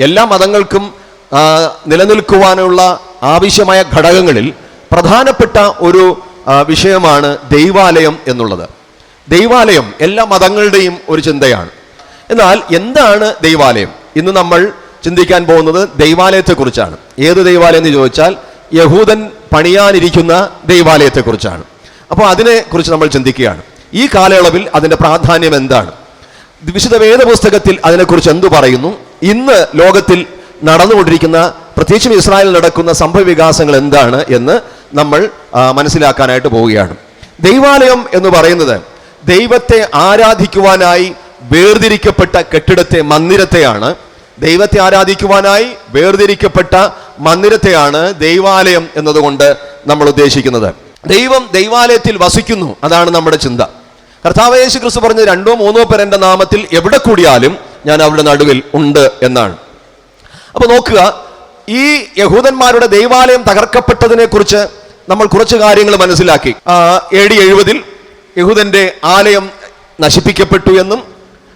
എല്ലാ മതങ്ങൾക്കും നിലനിൽക്കുവാനുള്ള ആവശ്യമായ ഘടകങ്ങളിൽ പ്രധാനപ്പെട്ട ഒരു വിഷയമാണ് ദൈവാലയം എന്നുള്ളത്. ദൈവാലയം എല്ലാ മതങ്ങളുടെയും ഒരു ചിന്തയാണ്. എന്നാൽ എന്താണ് ദൈവാലയം? ഇന്ന് നമ്മൾ ചിന്തിക്കാൻ പോകുന്നത് ദൈവാലയത്തെക്കുറിച്ചാണ്. ഏത് ദൈവാലയം എന്ന് ചോദിച്ചാൽ യഹൂദൻ പണിയാനിരിക്കുന്ന ദൈവാലയത്തെക്കുറിച്ചാണ്. അപ്പോൾ അതിനെക്കുറിച്ച് നമ്മൾ ചിന്തിക്കുകയാണ്. ഈ കാലയളവിൽ അതിന്റെ പ്രാധാന്യം എന്താണ്? വിശുദ്ധ വേദപുസ്തകത്തിൽ അതിനെക്കുറിച്ച് എന്തു പറയുന്നു? ഇന്ന് ലോകത്തിൽ നടന്നുകൊണ്ടിരിക്കുന്ന പ്രത്യേകിച്ചും ഇസ്രായേലിൽ നടക്കുന്ന സംഭവ വികാസങ്ങൾ എന്താണ് എന്ന് നമ്മൾ മനസ്സിലാക്കാനായിട്ട് പോവുകയാണ്. ദൈവാലയം എന്ന് പറയുന്നത് ദൈവത്തെ ആരാധിക്കുവാനായി വേർതിരിക്കപ്പെട്ട കെട്ടിടത്തെ മന്ദിരത്തെയാണ്. ദൈവത്തെ ആരാധിക്കുവാനായി വേർതിരിക്കപ്പെട്ട മന്ദിരത്തെയാണ് ദൈവാലയം എന്നതുകൊണ്ട് നമ്മൾ ഉദ്ദേശിക്കുന്നത്. ദൈവം ദൈവാലയത്തിൽ വസിക്കുന്നു അതാണ് നമ്മുടെ ചിന്ത. കർത്താവ് യേശു ക്രിസ്തു പറഞ്ഞത് രണ്ടോ മൂന്നോ പേർ എന്റെ നാമത്തിൽ എവിടെ കൂടിയാലും ഞാൻ അവരുടെ നടുവിൽ ഉണ്ട് എന്നാണ്. അപ്പൊ നോക്കുക ഈ യഹൂദന്മാരുടെ ദൈവാലയം തകർക്കപ്പെട്ടതിനെ കുറിച്ച് നമ്മൾ കുറച്ച് കാര്യങ്ങൾ മനസ്സിലാക്കി. എ ഡി എഴുപതിൽ യഹൂദന്റെ ആലയം നശിപ്പിക്കപ്പെട്ടു എന്നും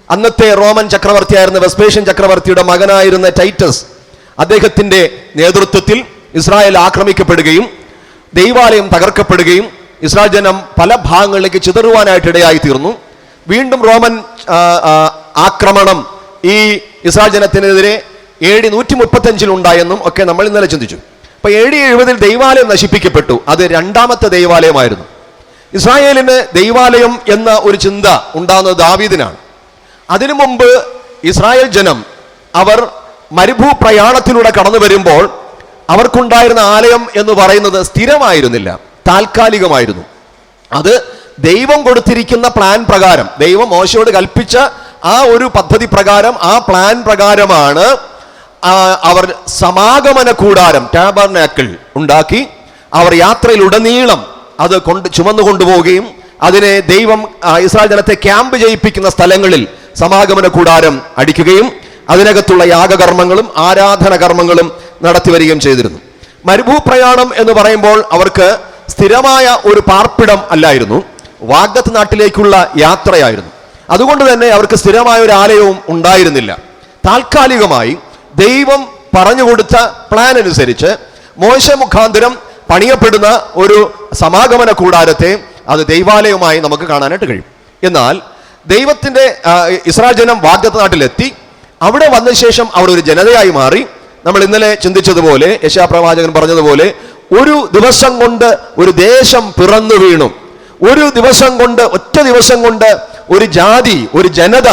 അന്നത്തെ റോമൻ ചക്രവർത്തിയായിരുന്ന വെസ്പേഷ്യൻ ചക്രവർത്തിയുടെ മകനായിരുന്ന ടൈറ്റസ് അദ്ദേഹത്തിന്റെ നേതൃത്വത്തിൽ ഇസ്രായേൽ ആക്രമിക്കപ്പെടുകയും ദൈവാലയം തകർക്കപ്പെടുകയും ഇസ്രായേൽ ജനം പല ഭാഗങ്ങളിലേക്ക് ചിതറുവാനായിട്ട് ഇടയായി തീർന്നു വീണ്ടും റോമൻ ആക്രമണം ഈ ഇസ്രായേൽ ജനത്തിനെതിരെ എ നൂറ്റി മുപ്പത്തഞ്ചിൽ ഉണ്ടായെന്നും ഒക്കെ നമ്മൾ ഇന്നലെ ചിന്തിച്ചു. അപ്പൊ എ എഴുപതിൽ ദൈവാലയം നശിപ്പിക്കപ്പെട്ടു. അത് രണ്ടാമത്തെ ദൈവാലയമായിരുന്നു. ഇസ്രായേലിന് ദൈവാലയം എന്ന ഒരു ചിന്ത ഉണ്ടാകുന്നത് ദാവീദിനാണ്. അതിനു മുമ്പ് ഇസ്രായേൽ ജനം അവർ മരുഭൂ പ്രയാണത്തിലൂടെ കടന്നു വരുമ്പോൾ അവർക്കുണ്ടായിരുന്ന ആലയം എന്ന് പറയുന്നത് സ്ഥിരമായിരുന്നില്ല. താൽക്കാലികമായിരുന്നു. അത് ദൈവം കൊടുത്തിരിക്കുന്ന പ്ലാൻ പ്രകാരം ദൈവം മോശയോട് കൽപ്പിച്ച ആ ഒരു പദ്ധതി പ്രകാരം ആ പ്ലാൻ പ്രകാരമാണ് അവർ സമാഗമന കൂടാരം ടാബർനാക്കിൾ ഉണ്ടാക്കി അവർ യാത്രയിലുടനീളം അത് കൊണ്ട് ചുമന്നു കൊണ്ടുപോവുകയും അതിനെ ദൈവം ഇസ്രായേൽ ജനത്തെ ക്യാമ്പ് ചെയ്യിപ്പിക്കുന്ന സ്ഥലങ്ങളിൽ സമാഗമന കൂടാരം അടിക്കുകയും അതിനകത്തുള്ള യാഗകർമ്മങ്ങളും ആരാധന കർമ്മങ്ങളും നടത്തി വരികയും ചെയ്തിരുന്നു. മരുഭൂപ്രയാണം എന്ന് പറയുമ്പോൾ അവർക്ക് സ്ഥിരമായ ഒരു പാർപ്പിടം അല്ലായിരുന്നു. വാഗത്ത് നാട്ടിലേക്കുള്ള യാത്രയായിരുന്നു. അതുകൊണ്ട് തന്നെ അവർക്ക് സ്ഥിരമായ ഒരു ആലയവും ഉണ്ടായിരുന്നില്ല. താൽക്കാലികമായി ദൈവം പറഞ്ഞു കൊടുത്ത പ്ലാൻ അനുസരിച്ച് മോശ മുഖാന്തരം പണിയപ്പെടുന്ന ഒരു സമാഗമന കൂടാരത്തെ അത് ദൈവാലയമായി നമുക്ക് കാണാനായിട്ട് കഴിയും. എന്നാൽ ദൈവത്തിന്റെ ഇസ്രായേൽ ജനം വാഗ്ദത്ത നാട്ടിലെത്തി. അവിടെ വന്ന ശേഷം അവർ ഒരു ജനതയായി മാറി. നമ്മൾ ഇന്നലെ ചിന്തിച്ചതുപോലെ യശാപ്രവാചകൻ പറഞ്ഞതുപോലെ ഒരു ദിവസം കൊണ്ട് ഒരു ദേശം പിറന്നു വീണു. ഒരു ദിവസം കൊണ്ട് ഒറ്റ ദിവസം കൊണ്ട് ഒരു ജാതി ഒരു ജനത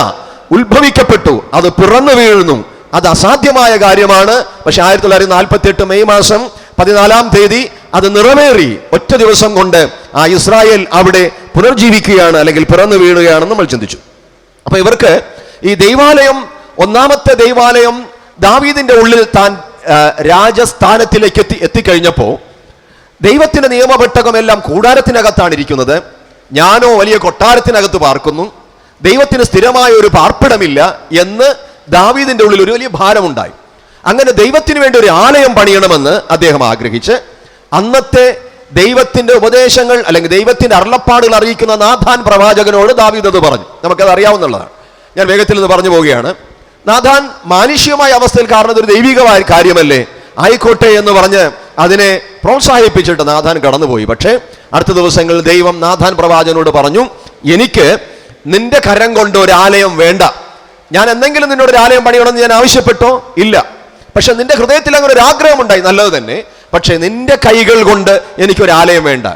ഉത്ഭവിക്കപ്പെട്ടു. അത് പിറന്നു വീഴുന്നു. അത് അസാധ്യമായ കാര്യമാണ്. പക്ഷെ ആയിരത്തി തൊള്ളായിരത്തി നാൽപ്പത്തി എട്ട് മെയ് മാസം പതിനാലാം തീയതി അത് നിറവേറി. ഒറ്റ ദിവസം കൊണ്ട് ആ ഇസ്രായേൽ അവിടെ പുനർജീവിക്കുകയാണ് അല്ലെങ്കിൽ പിറന്നു വീഴുകയാണെന്ന് നമ്മൾ ചിന്തിച്ചു. അപ്പൊ ഇവർക്ക് ഈ ദൈവാലയം ഒന്നാമത്തെ ദൈവാലയം ദാവീദിന്റെ ഉള്ളിൽ താൻ രാജസ്ഥാനത്തിലേക്ക് എത്തി എത്തിക്കഴിഞ്ഞപ്പോൾ ദൈവത്തിന്റെ നിയമപെട്ടകമെല്ലാം കൂടാരത്തിനകത്താണ് ഇരിക്കുന്നത്. ഞാനോ വലിയ കൊട്ടാരത്തിനകത്ത് പാർക്കുന്നു. ദൈവത്തിന് സ്ഥിരമായ ഒരു പാർപ്പിടമില്ല എന്ന് ദാവീദിന്റെ ഉള്ളിൽ ഒരു വലിയ ഭാരമുണ്ടായി. അങ്ങനെ ദൈവത്തിന് വേണ്ടി ഒരു ആലയം പണിയണമെന്ന് അദ്ദേഹം ആഗ്രഹിച്ച് അന്നത്തെ ദൈവത്തിന്റെ ഉപദേശങ്ങൾ അല്ലെങ്കിൽ ദൈവത്തിന്റെ അരുളപ്പാടുകൾ അറിയിക്കുന്ന നാഥാൻ പ്രവാചകനോട് ദാവീദ് അത് പറഞ്ഞു. നമുക്കത് അറിയാവുന്നതാണ്. ഞാൻ വേഗത്തിൽ ഇത് പറഞ്ഞു പോവുകയാണ്. നാഥാൻ മാനുഷികമായ അവസ്ഥയിൽ കാരണം ഒരു ദൈവികമായ കാര്യമല്ലേ? ആയിക്കോട്ടെ എന്ന് പറഞ്ഞ് അതിനെ പ്രോത്സാഹിപ്പിച്ചിട്ട് നാഥാൻ കടന്നുപോയി. പക്ഷേ അടുത്ത ദിവസങ്ങളിൽ ദൈവം നാഥാൻ പ്രവാചനോട് പറഞ്ഞു എനിക്ക് നിന്റെ കരം കൊണ്ട് ഒരു ആലയം വേണ്ട. ഞാൻ എന്തെങ്കിലും നിന്നോട് ഒരു ആലയം പണിയണമെന്ന് ഞാൻ ആവശ്യപ്പെട്ടോ? ഇല്ല. പക്ഷെ നിന്റെ ഹൃദയത്തിൽ അങ്ങനെ ഒരു ആഗ്രഹം ഉണ്ടായി നല്ലത് തന്നെ. പക്ഷെ നിന്റെ കൈകൾ കൊണ്ട് എനിക്കൊരു ആലയം വേണ്ട.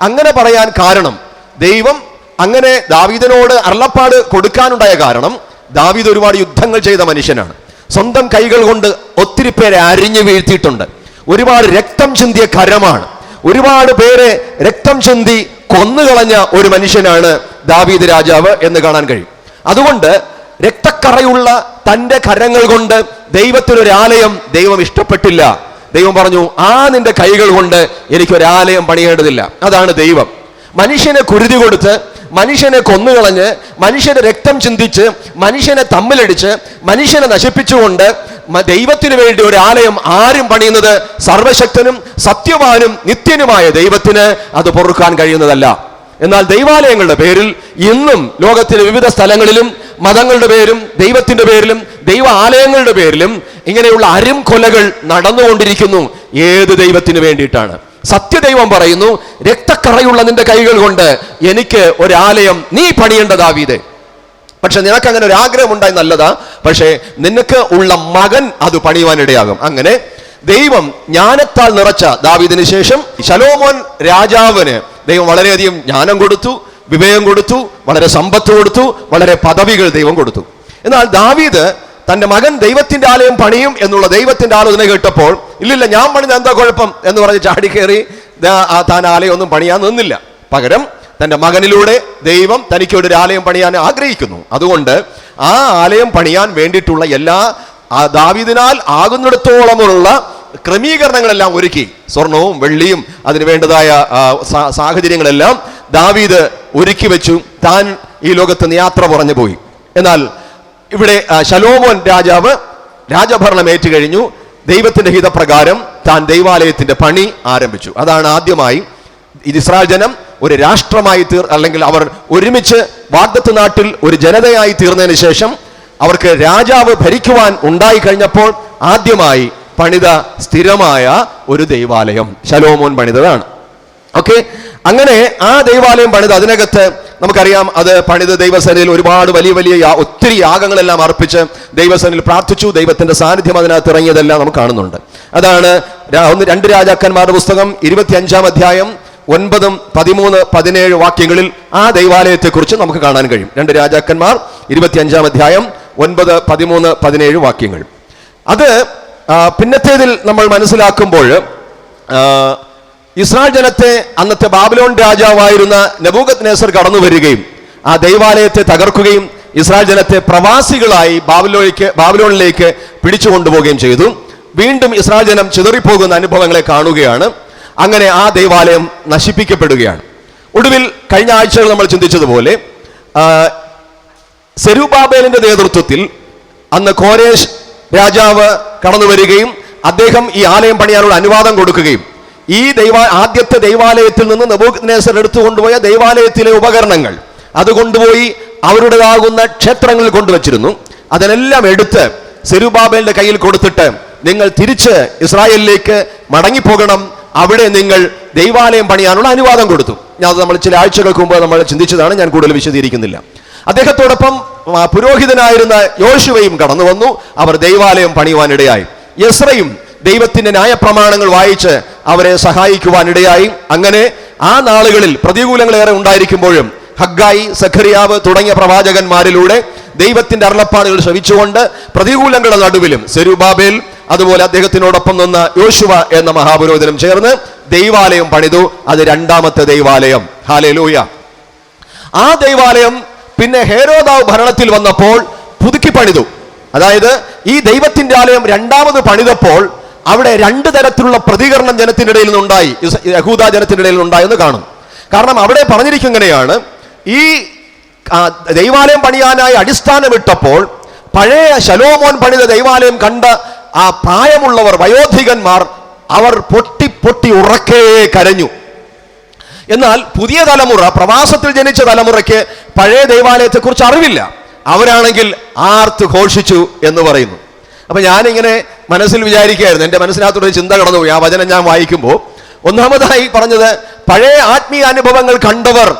അങ്ങനെ പറയാൻ കാരണം ദൈവം അങ്ങനെ ദാവീദിനോട് അരുളപ്പാട് കൊടുക്കാനുണ്ടായ കാരണം ദാവീദ് ഒരുപാട് യുദ്ധങ്ങൾ ചെയ്ത മനുഷ്യനാണ്. സ്വന്തം കൈകൾ കൊണ്ട് ഒത്തിരി പേരെ അരിഞ്ഞു വീഴ്ത്തിയിട്ടുണ്ട്. ഒരുപാട് രക്തം ചിന്തിയ കരമാണ്. ഒരുപാട് പേരെ രക്തം ചിന്തി കൊന്നുകളഞ്ഞ ഒരു മനുഷ്യനാണ് ദാവീദ് രാജാവ് എന്ന് കാണാൻ കഴിയും. അതുകൊണ്ട് രക്തക്കറയുള്ള തന്റെ കരങ്ങൾ കൊണ്ട് ദൈവത്തിനൊരാലയം ദൈവം ഇഷ്ടപ്പെട്ടില്ല. ദൈവം പറഞ്ഞു ആ നിന്റെ കൈകൾ കൊണ്ട് എനിക്കൊരാലയം പണിയേണ്ടതില്ല. അതാണ് ദൈവം. മനുഷ്യനെ കുരുതി കൊടുത്ത് മനുഷ്യനെ കൊന്നുകളഞ്ഞ് മനുഷ്യന്റെ രക്തം ചിന്തിച്ച് മനുഷ്യനെ തമ്മിലടിച്ച് മനുഷ്യനെ നശിപ്പിച്ചുകൊണ്ട് ദൈവത്തിന് വേണ്ടി ഒരു ആലയം ആരും പണിയുന്നത് സർവശക്തനും സത്യവാനും നിത്യനുമായ ദൈവത്തിന് അത് പൊറുക്കാൻ കഴിയുന്നതല്ല. എന്നാൽ ദൈവാലയങ്ങളുടെ പേരിൽ ഇന്നും ലോകത്തിലെ വിവിധ സ്ഥലങ്ങളിലും മതങ്ങളുടെ പേരും ദൈവത്തിന്റെ പേരിലും ദൈവ ആലയങ്ങളുടെ പേരിലും ഇങ്ങനെയുള്ള അരും കൊലകൾ നടന്നുകൊണ്ടിരിക്കുന്നു. ഏത് ദൈവത്തിന് വേണ്ടിയിട്ടാണ്? സത്യദൈവം പറയുന്നു രക്തക്കറയുള്ള നിന്റെ കൈകൾ കൊണ്ട് എനിക്ക് ഒരാലയം നീ പണിയേണ്ടതാവീതെ പക്ഷെ നിനക്ക് അങ്ങനെ ഒരു ആഗ്രഹം ഉണ്ടായി നല്ലതാ പക്ഷേ നിനക്ക് ഉള്ള മകൻ അത് പണിയുവാനിടയാകും. അങ്ങനെ ദൈവം ജ്ഞാനത്താൽ നിറച്ച ദാവീദിന് ശേഷം ശലോമോൻ രാജാവിന് ദൈവം വളരെയധികം ജ്ഞാനം കൊടുത്തു വിവേകം കൊടുത്തു വളരെ സമ്പത്ത് കൊടുത്തു വളരെ പദവികൾ ദൈവം കൊടുത്തു. എന്നാൽ ദാവീദ് തന്റെ മകൻ ദൈവത്തിന്റെ ആലയം പണിയും എന്നുള്ള ദൈവത്തിന്റെ ആലോചന കേട്ടപ്പോൾ ഇല്ലില്ല ഞാൻ പണിത് എന്താ കുഴപ്പം എന്ന് പറഞ്ഞ് ചാടി കയറി താൻ ആലയം ഒന്നും പണിയാൻ നിന്നില്ല. പകരം തന്റെ മകനിലൂടെ ദൈവം തനിക്ക് ഒരു ആലയം പണിയാൻ ആഗ്രഹിക്കുന്നു. അതുകൊണ്ട് ആ ആലയം പണിയാൻ വേണ്ടിയിട്ടുള്ള എല്ലാ ദാവിദിനാൽ ആകുന്നിടത്തോളമുള്ള ക്രമീകരണങ്ങളെല്ലാം ഒരുക്കി. സ്വർണവും വെള്ളിയും അതിന് വേണ്ടതായ സാഹചര്യങ്ങളെല്ലാം ദാവീദ് ഒരുക്കി വെച്ചു. താൻ ഈ ലോകത്ത് യാത്ര പറഞ്ഞു പോയി എന്നാൽ ഇവിടെ ശലോമോൻ രാജാവ് രാജഭരണം ഏറ്റുകഴിഞ്ഞു. ദൈവത്തിന്റെ ഹിതപ്രകാരം താൻ ദൈവാലയത്തിന്റെ പണി ആരംഭിച്ചു. അതാണ് ആദ്യമായി ഇസ്രായേൽ ജനം ഒരു രാഷ്ട്രമായി തീർ അല്ലെങ്കിൽ അവർ ഒരുമിച്ച് വാഗ്ദത്ത് നാട്ടിൽ ഒരു ജനതയായി തീർന്നതിന് ശേഷം അവർക്ക് രാജാവ് ഭരിക്കുവാൻ ഉണ്ടായി കഴിഞ്ഞപ്പോൾ ആദ്യമായി പണിത സ്ഥിരമായ ഒരു ദൈവാലയം ശലോമോൻ പണിതതാണ്. ഓക്കെ? അങ്ങനെ ആ ദൈവാലയം പണിത് അതിനകത്ത് നമുക്കറിയാം അത് പണിത് ദൈവസേനയിൽ ഒരുപാട് വലിയ വലിയ ഒത്തിരി യാഗങ്ങളെല്ലാം അർപ്പിച്ച് ദൈവസേനയിൽ പ്രാർത്ഥിച്ചു ദൈവത്തിന്റെ സാന്നിധ്യം അതിനകത്ത് ഇറങ്ങിയതെല്ലാം നമുക്ക് കാണുന്നുണ്ട്. അതാണ് ഒന്ന് രണ്ട് രാജാക്കന്മാരുടെ പുസ്തകം ഇരുപത്തി അഞ്ചാം അധ്യായം ഒൻപതും പതിമൂന്ന് പതിനേഴ് വാക്യങ്ങളിൽ ആ ദൈവാലയത്തെക്കുറിച്ച് നമുക്ക് കാണാൻ കഴിയും. രണ്ട് രാജാക്കന്മാർ ഇരുപത്തി അഞ്ചാം അധ്യായം ഒൻപത് പതിമൂന്ന് പതിനേഴ് വാക്യങ്ങൾ. അത് പിന്നത്തേതിൽ നമ്മൾ മനസ്സിലാക്കുമ്പോൾ ഇസ്രായേൽ ജനത്തെ അന്നത്തെ ബാബിലോൺ രാജാവായിരുന്ന നബൂഗത് നേസർ കടന്നു വരികയും ആ ദൈവാലയത്തെ തകർക്കുകയും ഇസ്രായേൽ ജനത്തെ പ്രവാസികളായി ബാബിലോയിലേക്ക് ബാബിലോണിലേക്ക് പിടിച്ചു കൊണ്ടുപോവുകയും ചെയ്തു. വീണ്ടും ഇസ്രായേൽ ജനം ചിതറിപ്പോകുന്ന അനുഭവങ്ങളെ കാണുകയാണ്. അങ്ങനെ ആ ദൈവാലയം നശിപ്പിക്കപ്പെടുകയാണ്. ഒടുവിൽ കഴിഞ്ഞ ആഴ്ചകൾ നമ്മൾ ചിന്തിച്ചതുപോലെ സെരുബാബേലിന്റെ നേതൃത്വത്തിൽ അന്ന് കോരേഷ് രാജാവ് കടന്നു വരികയും അദ്ദേഹം ഈ ആലയം പണിയാനുള്ള അനുവാദം കൊടുക്കുകയും ഈ ദൈവ ആദ്യത്തെ ദൈവാലയത്തിൽ നിന്ന് നബൂഖദ്നേസർ എടുത്തു കൊണ്ടുപോയ ദൈവാലയത്തിലെ ഉപകരണങ്ങൾ. അത് കൊണ്ടുപോയി അവരുടേതാകുന്ന ക്ഷേത്രങ്ങളിൽ കൊണ്ടുവച്ചിരുന്നു. അതിനെല്ലാം എടുത്ത് സെരുബാബേലിന്റെ കയ്യിൽ കൊടുത്തിട്ട് നിങ്ങൾ തിരിച്ച് ഇസ്രായേലിലേക്ക് മടങ്ങിപ്പോകണം. അവിടെ നിങ്ങൾ ദൈവാലയം പണിയാനുള്ള അനുവാദം കൊടുത്തു. ഞാൻ നമ്മൾ ചില ആഴ്ചകൾക്ക് മുമ്പ് നമ്മൾ ചിന്തിച്ചതാണ് ഞാൻ കൂടുതൽ വിശദീകരിക്കുന്നില്ല. അദ്ദേഹത്തോടൊപ്പം പുരോഹിതനായിരുന്ന യോശുവയും കടന്നു വന്നു അവർ ദൈവാലയം പണിയുവാനിടയായി. യസ്രയും ദൈവത്തിന്റെ ന്യായപ്രമാണങ്ങൾ വായിച്ച് അവരെ സഹായിക്കുവാനിടയായി. അങ്ങനെ ആ നാളുകളിൽ പ്രതികൂലങ്ങളേറെ ഉണ്ടായിരിക്കുമ്പോഴും ഹഗ്ഗായി സഖറിയാവ് തുടങ്ങിയ പ്രവാചകന്മാരിലൂടെ ദൈവത്തിന്റെ അരുളപ്പാടുകൾ ശ്രവിച്ചുകൊണ്ട് പ്രതികൂലങ്ങളുടെ നടുവിലും സെരുബാബേൽ അതുപോലെ അദ്ദേഹത്തിനോടൊപ്പം നിന്ന യോശുവ എന്ന മഹാപുരോഹിതനും ചേർന്ന് ദൈവാലയം പണിതു. അത് രണ്ടാമത്തെ ദൈവാലയം. ഹാലേലൂയ. ആ ദൈവാലയം പിന്നെ ഹേരോദാവ് ഭരണത്തിൽ വന്നപ്പോൾ പുതുക്കി പണിതു. അതായത് ഈ ദൈവത്തിന്റെ ആലയം രണ്ടാമത് പണിതപ്പോൾ അവിടെ രണ്ട് തരത്തിലുള്ള പ്രതികരണം ജനത്തിനിടയിൽ നിന്നുണ്ടായി. യഹൂദ ജനത്തിനിടയിൽ ഇടയിൽ നിന്നുണ്ടായി എന്ന് കാണും. കാരണം അവിടെ പറഞ്ഞിരിക്കുന്നങ്ങനെയാണ് ഈ ദൈവാലയം പണിയാനായി അടിസ്ഥാനമിട്ടപ്പോൾ പഴയ ശലോമോൻ പണിത ദൈവാലയം കണ്ട ആ പ്രായമുള്ളവർ വയോധികന്മാർ അവർ പൊട്ടി പൊട്ടി ഉറക്കേ കരഞ്ഞു. എന്നാൽ പുതിയ തലമുറ പ്രവാസത്തിൽ ജനിച്ച തലമുറയ്ക്ക് പഴയ ദൈവാലയത്തെക്കുറിച്ച് അറിവില്ല. അവരാണെങ്കിൽ ആർത്ത് ഘോഷിച്ചു എന്ന് പറയുന്നു. അപ്പൊ ഞാനിങ്ങനെ മനസ്സിൽ വിചാരിക്കുകയായിരുന്നു. എന്റെ മനസ്സിനകത്തൊരു ചിന്ത കടന്നുപോയി. ആ വചനം ഞാൻ വായിക്കുമ്പോൾ ഒന്നാമതായി പറഞ്ഞത് പഴയ ആത്മീയ അനുഭവങ്ങൾ കണ്ടവർ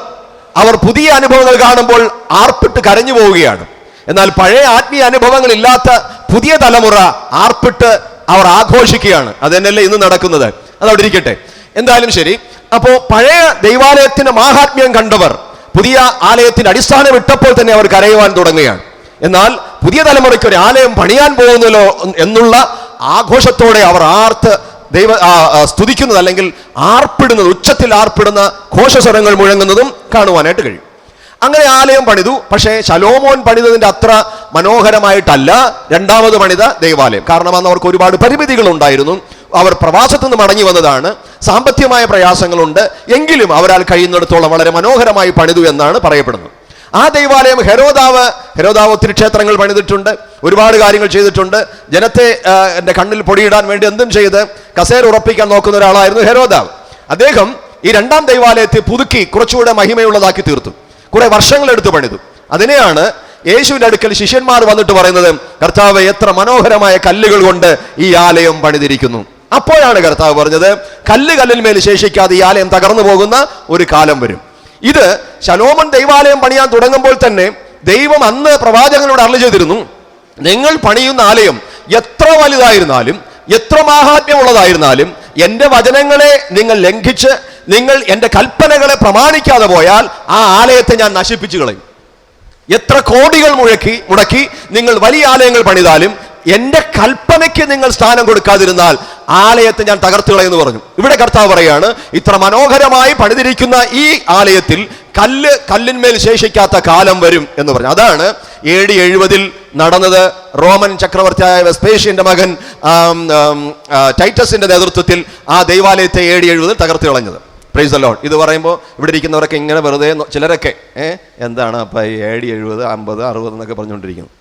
അവർ പുതിയ അനുഭവങ്ങൾ കാണുമ്പോൾ ആർപ്പിട്ട് കരഞ്ഞു പോവുകയാണ്. എന്നാൽ പഴയ ആത്മീയ അനുഭവങ്ങൾ ഇല്ലാത്ത പുതിയ തലമുറ ആർപ്പിട്ട് അവർ ആഘോഷിക്കുകയാണ്. അത് തന്നെയല്ലേ ഇന്ന് നടക്കുന്നത്? അതവിടെ ഇരിക്കട്ടെ. എന്തായാലും ശരി. അപ്പോ പഴയ ദൈവാലയത്തിന്റെ മാഹാത്മ്യം കണ്ടവർ പുതിയ ആലയത്തിന്റെ അടിസ്ഥാനം ഇട്ടപ്പോൾ തന്നെ അവർ കരയുവാൻ തുടങ്ങുകയാണ്. എന്നാൽ പുതിയ തലമുറയ്ക്ക് ഒരു ആലയം പണിയാൻ പോകുന്നല്ലോ എന്നുള്ള ആഘോഷത്തോടെ അവർ ആർത്ത് ദൈവ സ്തുതിക്കുന്നത് അല്ലെങ്കിൽ ആർപ്പിടുന്നത് ഉച്ചത്തിൽ ആർപ്പിടുന്ന ഘോഷസ്വരങ്ങൾ മുഴങ്ങുന്നതും കാണുവാനായിട്ട് കഴിയും. അങ്ങനെ ആലയം പണിതു. പക്ഷേ ശലോമോൻ പണിതതിന്റെ അത്ര മനോഹരമായിട്ടല്ല രണ്ടാമത് പണിത ദൈവാലയം. കാരണം അന്ന് അവർക്ക് ഒരുപാട് പരിമിതികൾ ഉണ്ടായിരുന്നു അവർ പ്രവാസത്തു നിന്ന് മടങ്ങി വന്നതാണ്. സാമ്പത്തികമായ പ്രയാസങ്ങളുണ്ട്. എങ്കിലും അവരാൽ കഴിയുന്നിടത്തോളം വളരെ മനോഹരമായി പണിതു എന്നാണ് പറയപ്പെടുന്നത്. ആ ദൈവാലയം ഹെരോദാവ് ഹെരോദാവ് ഒത്തിരി ക്ഷേത്രങ്ങൾ പണിതിട്ടുണ്ട് ഒരുപാട് കാര്യങ്ങൾ ചെയ്തിട്ടുണ്ട്. ജനത്തെ എന്റെ കണ്ണിൽ പൊടിയിടാൻ വേണ്ടി എന്തും ചെയ്ത് കസേര ഉറപ്പിക്കാൻ നോക്കുന്ന ഒരാളായിരുന്നു ഹെരോദാവ്. അദ്ദേഹം ഈ രണ്ടാം ദൈവാലയത്തെ പുതുക്കി കുറച്ചുകൂടെ മഹിമയുള്ളതാക്കി തീർത്തു. കുറെ വർഷങ്ങൾ എടുത്ത് പണിതു. അതിനെയാണ് യേശുവിന്റെ അടുക്കൽ ശിഷ്യന്മാർ വന്നിട്ട് പറയുന്നത് കർത്താവ് എത്ര മനോഹരമായ കല്ലുകൾ കൊണ്ട് ഈ ആലയം പണിതിരിക്കുന്നു. അപ്പോഴാണ് കർത്താവ് പറഞ്ഞത് കല്ല് കല്ലിന്മേൽ ശേഷിക്കാതെ ഈ ആലയം തകർന്നു പോകുന്ന ഒരു കാലം വരും. ഇത് ശലോമൻ ദൈവാലയം പണിയാൻ തുടങ്ങുമ്പോൾ തന്നെ ദൈവം അന്ന് പ്രവാചകനോട് അറിഞ്ഞു ചെയ്തിരുന്നു നിങ്ങൾ പണിയുന്ന ആലയം എത്ര വലുതായിരുന്നാലും എത്ര മാഹാത്മ്യമുള്ളതായിരുന്നാലും എന്റെ വചനങ്ങളെ നിങ്ങൾ ലംഘിച്ച് നിങ്ങൾ എന്റെ കൽപ്പനകളെ പ്രമാണിക്കാതെ പോയാൽ ആ ആലയത്തെ ഞാൻ നശിപ്പിച്ചു കളയും. എത്ര കോടികൾ മുഴക്കി മുടക്കി നിങ്ങൾ വലിയ ആലയങ്ങൾ പണിതാലും എന്റെ കൽപ്പനയ്ക്ക് നിങ്ങൾ സ്ഥാനം കൊടുക്കാതിരുന്നാൽ ആലയത്തെ ഞാൻ തകർത്തു കളയെന്ന് പറഞ്ഞു. ഇവിടെ കർത്താവ് പറയാണ് ഇത്ര മനോഹരമായി പണിതിരിക്കുന്ന ഈ ആലയത്തിൽ കല്ല് കല്ലിന്മേൽ ശേഷിക്കാത്ത കാലം വരും എന്ന് പറഞ്ഞു. അതാണ് എ ഡി എഴുപതിൽ നടന്നത് റോമൻ ചക്രവർത്തിയായ വെസ്പേഷ്യന്റെ മകൻ ടൈറ്റസിന്റെ നേതൃത്വത്തിൽ ആ ദൈവാലയത്തെ എ ഡി എഴുപതിൽ തകർത്തു കളഞ്ഞത്. പ്രൈസ് അലോൺ ഇത് പറയുമ്പോൾ ഇവിടെ ഇരിക്കുന്നവരൊക്കെ ഇങ്ങനെ വെറുതെ ചിലരൊക്കെ ഏ എന്താണ് അപ്പം ഏ ഡി എഴുപത് അമ്പത് അറുപത് എന്നൊക്കെ പറഞ്ഞുകൊണ്ടിരിക്കുന്നു.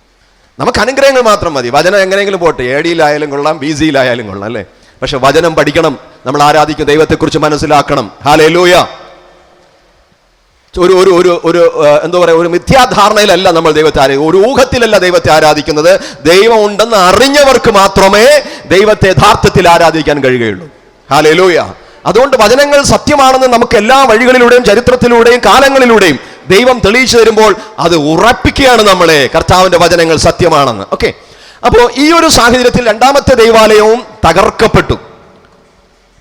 നമുക്ക് അനുഗ്രഹങ്ങൾ മാത്രം മതി. വചനം എങ്ങനെയെങ്കിലും പോട്ടെ. എ ഡിയിലായാലും കൊള്ളാം ബി സിയിലായാലും കൊള്ളാം അല്ലേ? പക്ഷെ വചനം പഠിക്കണം. നമ്മൾ ആരാധിക്കുന്ന ദൈവത്തെക്കുറിച്ച് മനസ്സിലാക്കണം. ഹാലേ ലൂയ ഒരു ഒരു ഒരു ഒരു എന്താ പറയുക ഒരു മിഥ്യാധാരണയിലല്ല നമ്മൾ ദൈവത്തെ ആരാധിക്കുന്നത് ഒരു ഊഹത്തിലല്ല ദൈവത്തെ ആരാധിക്കുന്നത്. ദൈവം ഉണ്ടെന്ന് അറിഞ്ഞവർക്ക് മാത്രമേ ദൈവത്തെ യഥാർത്ഥത്തിൽ ആരാധിക്കാൻ കഴിയുകയുള്ളൂ. ഹാലേ ലൂയ അതുകൊണ്ട് വചനങ്ങൾ സത്യമാണെന്ന് നമുക്ക് എല്ലാ വഴികളിലൂടെയും ചരിത്രത്തിലൂടെയും കാലങ്ങളിലൂടെയും ദൈവം തെളിയിച്ചു തരുമ്പോൾ അത് ഉറപ്പിക്കുകയാണ് നമ്മളെ. കർത്താവിന്റെ വചനങ്ങൾ സത്യമാണെന്ന്. ഓക്കെ അപ്പോൾ ഈ ഒരു സാഹചര്യത്തിൽ രണ്ടാമത്തെ ദൈവാലയവും തകർക്കപ്പെട്ടു.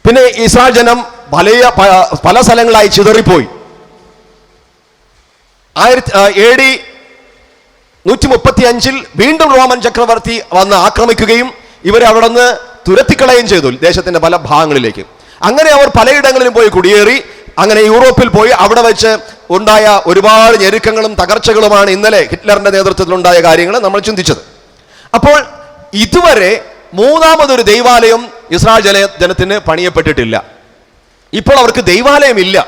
പിന്നെ ഇസ്രായേൽ ജനം വലിയ പല സ്ഥലങ്ങളായി ചിതറിപ്പോയി. ആയിരത്തി എ ഡി നൂറ്റി മുപ്പത്തി അഞ്ചിൽ വീണ്ടും റോമൻ ചക്രവർത്തി വന്ന് ആക്രമിക്കുകയും ഇവരെ അവിടെ നിന്ന് തുരത്തിക്കളയുകയും ചെയ്തു ദേശത്തിന്റെ പല ഭാഗങ്ങളിലേക്ക്. അങ്ങനെ അവർ പലയിടങ്ങളിലും പോയി കുടിയേറി അങ്ങനെ യൂറോപ്പിൽ പോയി അവിടെ വെച്ച് ഉണ്ടായ ഒരുപാട് ഞെരുക്കങ്ങളും തകർച്ചകളുമാണ് ഇന്നലെ ഹിറ്റ്ലറിന്റെ നേതൃത്വത്തിലുണ്ടായ കാര്യങ്ങൾ നമ്മൾ ചിന്തിച്ചത്. അപ്പോൾ ഇതുവരെ മൂന്നാമതൊരു ദൈവാലയം ഇസ്രായേൽ ജന ജനത്തിന് പണിയപ്പെട്ടിട്ടില്ല. ഇപ്പോൾ അവർക്ക് ദൈവാലയം ഇല്ല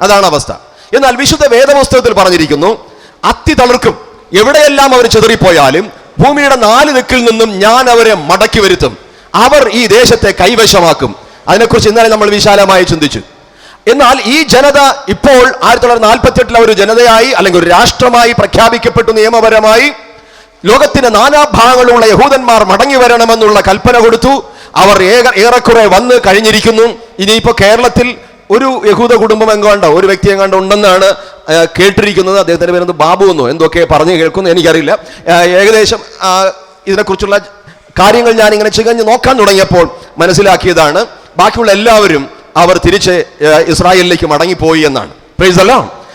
അതാണ് അവസ്ഥ. എന്നാൽ വിശുദ്ധ വേദപുസ്തകത്തിൽ പറഞ്ഞിരിക്കുന്നു അത്തി തളിർക്കും. എവിടെയെല്ലാം അവർ ചെതറിപ്പോയാലും ഭൂമിയുടെ നാല് ദിക്കിൽ നിന്നും ഞാൻ അവരെ മടക്കി വരുത്തും. അവർ ഈ ദേശത്തെ കൈവശമാക്കും. അതിനെക്കുറിച്ച് ഇന്നലെ നമ്മൾ വിശാലമായി ചിന്തിച്ചു. എന്നാൽ ഈ ജനത ഇപ്പോൾ ആയിരത്തി തൊള്ളായിരത്തി നാൽപ്പത്തി എട്ടിൽ ഒരു ജനതയായി അല്ലെങ്കിൽ ഒരു രാഷ്ട്രമായി പ്രഖ്യാപിക്കപ്പെട്ടു നിയമപരമായി ലോകത്തിന്റെ നാനാഭാഗങ്ങളുള്ള യഹൂദന്മാർ മടങ്ങി വരണമെന്നുള്ള കൽപ്പന കൊടുത്തു. അവർ ഏറെക്കുറെ വന്ന് കഴിഞ്ഞിരിക്കുന്നു. ഇനിയിപ്പോൾ കേരളത്തിൽ ഒരു യഹൂദ കുടുംബം എങ്ങാണ്ടോ ഒരു വ്യക്തി എങ്ങാണ്ടോ ഉണ്ടെന്നാണ് കേട്ടിരിക്കുന്നത്. അദ്ദേഹത്തിന്റെ പേരെന്ത്? ബാബു എന്നോ എന്തൊക്കെ പറഞ്ഞു കേൾക്കുന്നു. എനിക്കറിയില്ല. ഏകദേശം ഇതിനെക്കുറിച്ചുള്ള കാര്യങ്ങൾ ഞാൻ ഇങ്ങനെ ചികഞ്ഞ് നോക്കാൻ തുടങ്ങിയപ്പോൾ മനസ്സിലാക്കിയതാണ്. ബാക്കിയുള്ള എല്ലാവരും അവർ തിരിച്ച് ഇസ്രായേലിലേക്ക് മടങ്ങിപ്പോയി എന്നാണ്. പ്രൈസ് അല്ല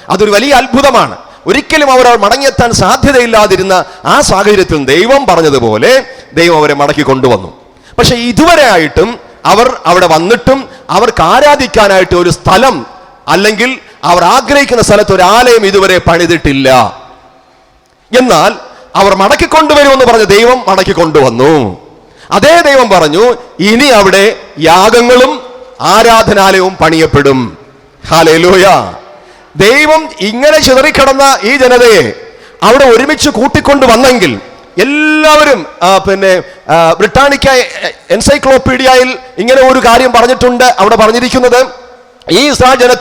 അതൊരു വലിയ അത്ഭുതമാണ്. ഒരിക്കലും അവർ മടങ്ങിയെത്താൻ സാധ്യതയില്ലാതിരുന്ന ആ സാഹചര്യത്തിൽ ദൈവം പറഞ്ഞതുപോലെ ദൈവം അവരെ മടക്കി കൊണ്ടുവന്നു. പക്ഷെ ഇതുവരെ ആയിട്ടും അവർ അവിടെ വന്നിട്ടും അവർക്ക് ആരാധിക്കാനായിട്ട് ഒരു സ്ഥലം അല്ലെങ്കിൽ അവർ ആഗ്രഹിക്കുന്ന സ്ഥലത്ത് ഒരു ആലയം ഇതുവരെ പണിതിട്ടില്ല. എന്നാൽ അവർ മടക്കി കൊണ്ടുവരുമെന്ന് പറഞ്ഞ ദൈവം മടക്കി കൊണ്ടുവന്നു. അതേ ദൈവം പറഞ്ഞു ഇനി അവിടെ യാഗങ്ങളും ആരാധനാലയവും പണിയപ്പെടും. ഹാലേലൂയ ദൈവം ഇങ്ങനെ ചിതറിക്കിടന്ന ഈ ജനതയെ അവിടെ ഒരുമിച്ച് കൂട്ടിക്കൊണ്ട് വന്നെങ്കിൽ എല്ലാവരും പിന്നെ ബ്രിട്ടാനിക്ക എൻസൈക്ലോപീഡിയയിൽ ഇങ്ങനെ ഒരു കാര്യം പറഞ്ഞിട്ടുണ്ട് അവിടെ പറഞ്ഞിരിക്കുന്നത് ഈ ഇസ്രായേൽ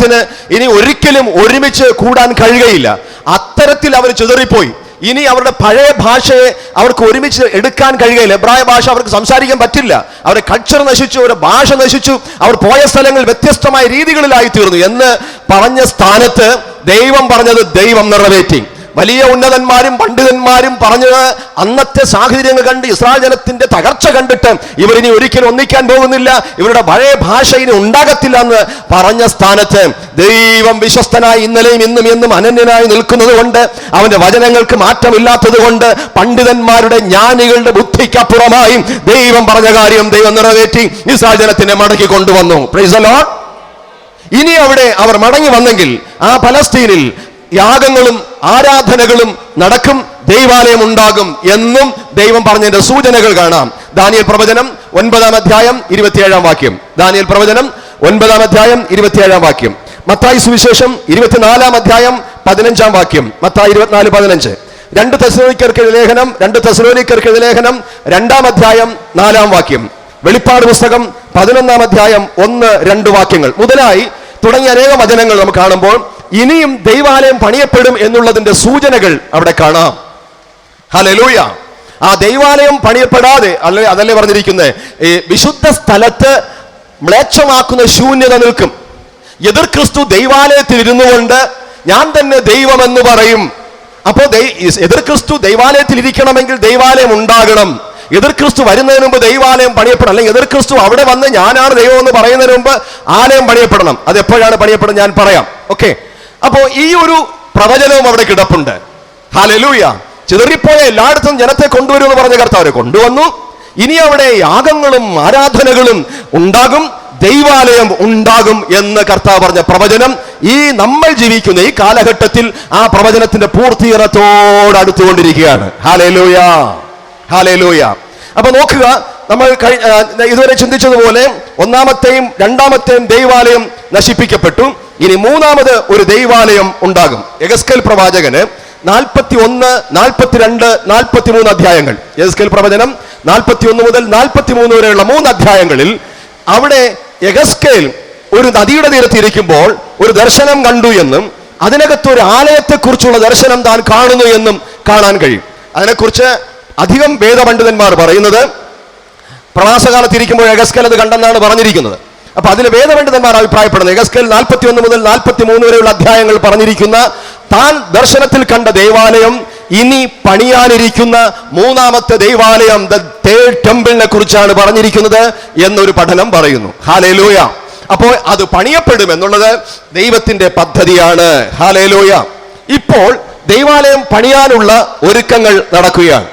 ഇനി ഒരിക്കലും ഒരുമിച്ച് കൂടാൻ കഴിയുകയില്ല. അത്തരത്തിൽ അവർ ചിതറിപ്പോയി. ഇനി അവരുടെ പഴയ ഭാഷയെ അവർക്ക് ഒരുമിച്ച് എടുക്കാൻ കഴിയുകയില്ല എബ്രായ ഭാഷ അവർക്ക് സംസാരിക്കാൻ പറ്റില്ല. അവരുടെ കൾച്ചർ നശിച്ചു അവരുടെ ഭാഷ നശിച്ചു അവർ പോയ സ്ഥലങ്ങൾ വ്യത്യസ്തമായ രീതികളിലായി തീർന്നു എന്ന് പറഞ്ഞ സ്ഥാനത്ത് ദൈവം പറഞ്ഞത് ദൈവം നിറവേറ്റി. വലിയ ഉന്നതന്മാരും പണ്ഡിതന്മാരും പറഞ്ഞത് അന്നത്തെ സാഹചര്യങ്ങൾ കണ്ട് ഇസ്രായേൽ ജനത്തിന്റെ തകർച്ച കണ്ടിട്ട് ഇവരിനി ഒരിക്കലും ഒന്നിക്കാൻ പോകുന്നില്ല. ഇവരുടെ പഴയ ഭാഷ ഇനി ഉണ്ടാകത്തില്ല എന്ന് പറഞ്ഞ സ്ഥാനത്ത് ദൈവം വിശ്വസ്തനായി ഇന്നലെയും ഇന്നും എന്നും അനന്യനായി നിൽക്കുന്നത് കൊണ്ട് അവന്റെ വചനങ്ങൾക്ക് മാറ്റമില്ലാത്തത് കൊണ്ട് പണ്ഡിതന്മാരുടെ ജ്ഞാനികളുടെ ബുദ്ധിക്കപ്പുറമായും ദൈവം പറഞ്ഞ കാര്യം ദൈവം നിറവേറ്റി ഇസ്രായേൽ ജനത്തിനെ മടക്കി കൊണ്ടുവന്നു. പ്രൈസ് ഇനി അവിടെ അവർ മടങ്ങി വന്നെങ്കിൽ ആ പലസ്തീനിൽ യാഗങ്ങളും ആരാധനകളും നടക്കും ദൈവാലയം ഉണ്ടാകും എന്നും ദൈവം പറഞ്ഞതിന്റെ സൂചനകൾ കാണാം. ദാനിയൽ പ്രവചനം ഒൻപതാം അധ്യായം ഇരുപത്തിയേഴാം വാക്യം. ദാനിയൽ പ്രവചനം ഒൻപതാം അധ്യായം ഇരുപത്തിയേഴാം വാക്യം. മത്തായി സുവിശേഷം ഇരുപത്തിനാലാം അധ്യായം പതിനഞ്ചാം വാക്യം. മത്തായി ഇരുപത്തിനാല് പതിനഞ്ച്. രണ്ട് തെസലോനിക്കർക്ക് ലേഖനം രണ്ട് തെസലോനിക്കർക്ക് ലേഖനം രണ്ടാം അധ്യായം നാലാം വാക്യം. വെളിപ്പാട് പുസ്തകം പതിനൊന്നാം അധ്യായം ഒന്ന് രണ്ട് വാക്യങ്ങൾ. മുതലായി തുടങ്ങിയ അനേകം വചനങ്ങൾ നമുക്ക് കാണുമ്പോൾ ഇനിയും ദൈവാലയം പണിയപ്പെടും എന്നുള്ളതിന്റെ സൂചനകൾ അവിടെ കാണാം. ഹലലൂയ ആ ദൈവാലയം പണിയപ്പെടാതെ അല്ലെ അതല്ലേ പറഞ്ഞിരിക്കുന്നത് ഈ വിശുദ്ധ സ്ഥലത്ത് മ്ലേച്ഛമാക്കുന്ന ശൂന്യത നിൽക്കും. എതിർ ക്രിസ്തു ദൈവാലയത്തിൽ ഇരുന്നു കൊണ്ട് ഞാൻ തന്നെ ദൈവമെന്ന് പറയും. അപ്പോ ദൈ- എതിർ ക്രിസ്തു ദൈവാലയത്തിൽ ഇരിക്കണമെങ്കിൽ ദൈവാലയം ഉണ്ടാകണം. എതിർ ക്രിസ്തു വരുന്നതിന് മുമ്പ് ദൈവാലയം പണിയപ്പെടണം. അല്ലെങ്കിൽ എതിർ ക്രിസ്തു അവിടെ വന്ന് ഞാനാണ് ദൈവം എന്ന് പറയുന്നതിന് മുമ്പ് ആലയം പണിയപ്പെടണം. അത് എപ്പോഴാണ് പണിയപ്പെടുന്നത്? ഞാൻ പറയാം. ഓക്കെ. അപ്പോ ഈ ഒരു പ്രവചനവും അവിടെ കിടപ്പുണ്ട്. ഹാലലൂയ ചിതറിപ്പോയ എല്ലായിടത്തും ജനത്തെ കൊണ്ടുവരുമെന്ന് പറഞ്ഞ കർത്താവ് കൊണ്ടുവന്നു. ഇനി അവിടെ യാഗങ്ങളും ആരാധനകളും ഉണ്ടാകും ദൈവാലയം ഉണ്ടാകും എന്ന് കർത്താവ് പറഞ്ഞ പ്രവചനം ഈ നമ്മൾ ജീവിക്കുന്ന ഈ കാലഘട്ടത്തിൽ ആ പ്രവചനത്തിന്റെ പൂർത്തീകരണത്തോടടുത്തുകൊണ്ടിരിക്കുകയാണ് ഹാലേലൂയ ഹാലേലൂയ അപ്പൊ നോക്കുക നമ്മൾ ഇതുവരെ ചിന്തിച്ചതുപോലെ ഒന്നാമത്തെയും രണ്ടാമത്തെയും ദൈവാലയം നശിപ്പിക്കപ്പെട്ടു. ഇനി മൂന്നാമത് ഒരു ദൈവാലയം ഉണ്ടാകും. എഗസ്കൽ പ്രവാചകന് നാൽപ്പത്തി ഒന്ന് നാൽപ്പത്തിരണ്ട് നാൽപ്പത്തി മൂന്ന് അധ്യായങ്ങൾ. എഗസ്കൽ പ്രവചനം നാൽപ്പത്തി ഒന്ന് മുതൽ നാൽപ്പത്തി മൂന്ന് വരെയുള്ള മൂന്ന് അധ്യായങ്ങളിൽ അവിടെ എഗസ്കേൽ ഒരു നദിയുടെ തീരത്തിരിക്കുമ്പോൾ ഒരു ദർശനം കണ്ടു എന്നും അതിനകത്ത് ഒരു ആലയത്തെക്കുറിച്ചുള്ള ദർശനം താൻ കാണുന്നു എന്നും കാണാൻ കഴിയും. അതിനെക്കുറിച്ച് അധികം വേദപണ്ഡിതന്മാർ പറയുന്നത് പ്രവാസകാലത്ത് ഇരിക്കുമ്പോൾ എഗസ്കൽ അത് കണ്ടെന്നാണ് പറഞ്ഞിരിക്കുന്നത്. അപ്പൊ അതിൽ വേദപണ്ഡിതന്മാർ അഭിപ്രായപ്പെടുന്നത് എഗസ്കൽ നാൽപ്പത്തി ഒന്ന് മുതൽ നാൽപ്പത്തി മൂന്ന് വരെയുള്ള അധ്യായങ്ങൾ പറഞ്ഞിരിക്കുന്ന താൻ ദർശനത്തിൽ കണ്ട ദേവാലയം ഇനി പണിയാനിരിക്കുന്ന മൂന്നാമത്തെ ദൈവാലയം ദ തേർഡ് ടെമ്പിളിനെ കുറിച്ചാണ് പറഞ്ഞിരിക്കുന്നത് എന്നൊരു പഠനം പറയുന്നു. ഹാലേലൂയ. അപ്പോൾ അത് പണിയപ്പെടും എന്നുള്ളത് ദൈവത്തിന്റെ പദ്ധതിയാണ്. ഹാലേലൂയ. ഇപ്പോൾ ദൈവാലയം പണിയാനുള്ള ഒരുക്കങ്ങൾ നടക്കുകയാണ്.